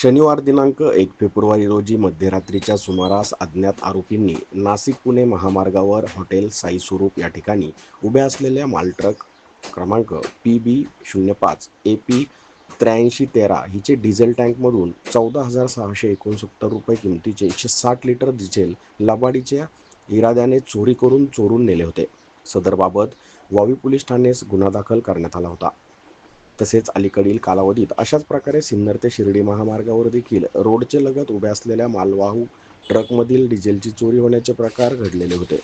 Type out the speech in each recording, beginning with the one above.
शनिवार दिनांक एक फेब्रुवारी रोजी मध्यरात्रीच्या सुमारास अज्ञात आरोपींनी नाशिक पुणे महामार्गावर हॉटेल साई स्वरूप या ठिकाणी उभ्या असलेल्या मालट्रक क्रमांक पी बी शून्य पाच ए पी त्र्याऐंशी तेरा हिचे डिझेल टँकमधून चौदा हजार सहाशे एकोणसत्तर रुपये किमतीचे एकशे साठ लिटर डिझेल लबाडीच्या इराद्याने चोरी करून चोरून नेले होते. सदरबाबत वावी पोलीस ठाणेस गुन्हा दाखल करण्यात आला होता. तसेच अलीकडील कालावधीत अशाच प्रकारे सिन्नर ते शिर्डी महामार्गावर देखील रोडचे लगत उभ्या असलेल्या मालवाहू ट्रकमधील डिझेलची चोरी होण्याचे प्रकार घडलेले होते.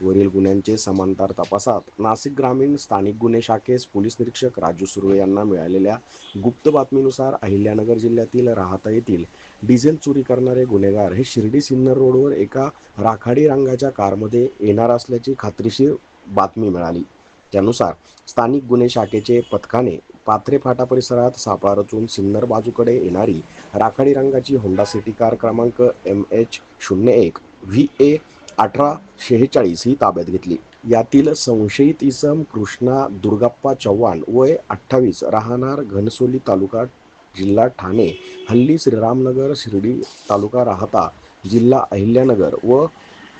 वरील गुन्ह्यांचे समांतर तपासात नाशिक ग्रामीण स्थानिक गुन्हे शाखेस पोलीस निरीक्षक राजू सुर्वे यांना मिळालेल्या गुप्त बातमीनुसार अहिल्यानगर जिल्ह्यातील राहता येथील डिझेल चोरी करणारे गुन्हेगार हे शिर्डी सिन्नर रोडवर एका राखाडी रंगाच्या कारमध्ये येणार असल्याची खात्रीशीर बातमी मिळाली. त्यानुसार स्थानिक गुन्हे शाखेचे पथकाने पाथरे फाटा परिसरात सापळा रचून सिन्नर बाजूकडे येणारी राखाडी रंगाची होंडा सिटी कार क्रमांक एम एच शून्य एक व्ही ए अठरा शेहेचाळीस ही ताब्यात घेतली. यातील संशयित इसम कृष्णा दुर्गाप्पा चव्हाण वय अठ्ठावीस राहणार घनसोली तालुका जिल्हा ठाणे हल्ली श्रीरामनगर शिर्डी तालुका राहता जिल्हा अहिल्यानगर व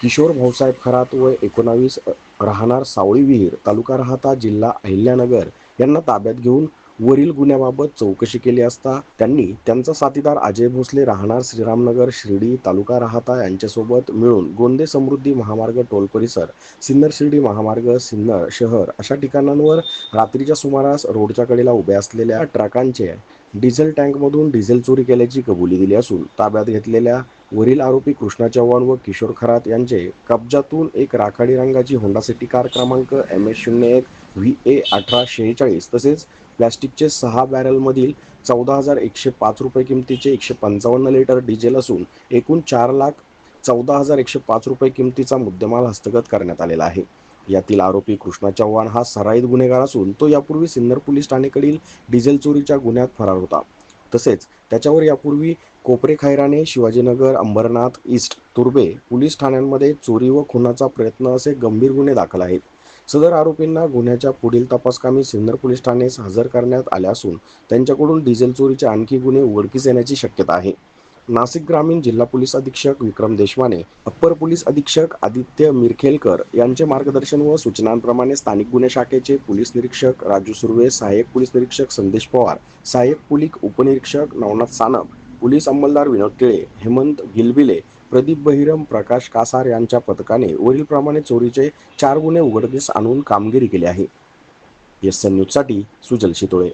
किशोर भाऊसाहेब खरात वय एकोणावीस राहणार सावळी विहीर तालुका राहता जिल्हा अहिल्यानगर यांना ताब्यात घेऊन वरील गुन्ह्याबाबत चौकशी केली असता त्यांनी त्यांचा साथीदार अजय भोसले राहणार श्रीरामनगर शिर्डी तालुका राहता यांच्यासोबत मिळून गोंदे समृद्धी महामार्ग टोल परिसर सिन्नर शिर्डी महामार्ग सिन्नर शहर अशा ठिकाणांवर रात्रीच्या सुमारास रोडच्या कडेला उभ्या असलेल्या ट्रकांचे डिझेल टँकमधून डिझेल चोरी केल्याची कबुली दिली असून ताब्यात घेतलेल्या वरील आरोपी कृष्णा चव्हाण व किशोर खरात यांचे कब्जातून एक राखाडी रंगाची होंडा सिटी कार क्रमांक एम एस शून्य एक व्ही ए अठरा शेहेचाळीस तसेच प्लॅस्टिकचे सहा बॅरलमधील चौदा हजार एकशे पाच रुपये किमतीचे एकशे पंचावन्न लिटर डिझेल असून एकूण चार लाख चौदा हजार एकशे पाच रुपये किमतीचा मुद्देमाल हस्तगत करण्यात आलेला आहे. यातील आरोपी कृष्णा चव्हाण हा सराईत गुन्हेगार असून तो यापूर्वी सिन्नर पोलीस ठाणेकडील डिझेल चोरीच्या गुन्ह्यात फरार होता. तसेच त्याच्यावर यापूर्वी कोपरे खैराणे शिवाजीनगर अंबरनाथ ईस्ट तुर्बे पोलीस ठाण्यांमध्ये चोरी व खुनाचा प्रयत्न असे गंभीर गुन्हे दाखल आहेत. सदर आरोपींना गुन्ह्याच्या पुढील तपासकामी सिन्नर पोलीस ठाण्यास हजर करण्यात आले असून त्यांच्याकडून डिझेल चोरीचे आणखी गुन्हे उघडकीस येण्याची शक्यता आहे. नाशिक ग्रामीण जिल्हा पोलीस अधीक्षक विक्रम देशमाने अप्पर पोलीस अधीक्षक आदित्य मिरखेलकर यांचे मार्गदर्शन व सूचनांप्रमाणे स्थानिक गुन्हे शाखेचे पोलीस निरीक्षक राजू सुर्वे सहाय्यक पोलीस निरीक्षक संदेश पवार सहाय्यक पोलीस उपनिरीक्षक नवनाथ सानप पोलीस अंमलदार विनोद टिळे हेमंत गिलबिले प्रदीप बहिरम प्रकाश कासार यांच्या पथकाने वरीलप्रमाणे चोरीचे चार गुन्हे उघडकीस आणून कामगिरी केली आहे. एस एन न्यूजसाठी सुजल शितोळे.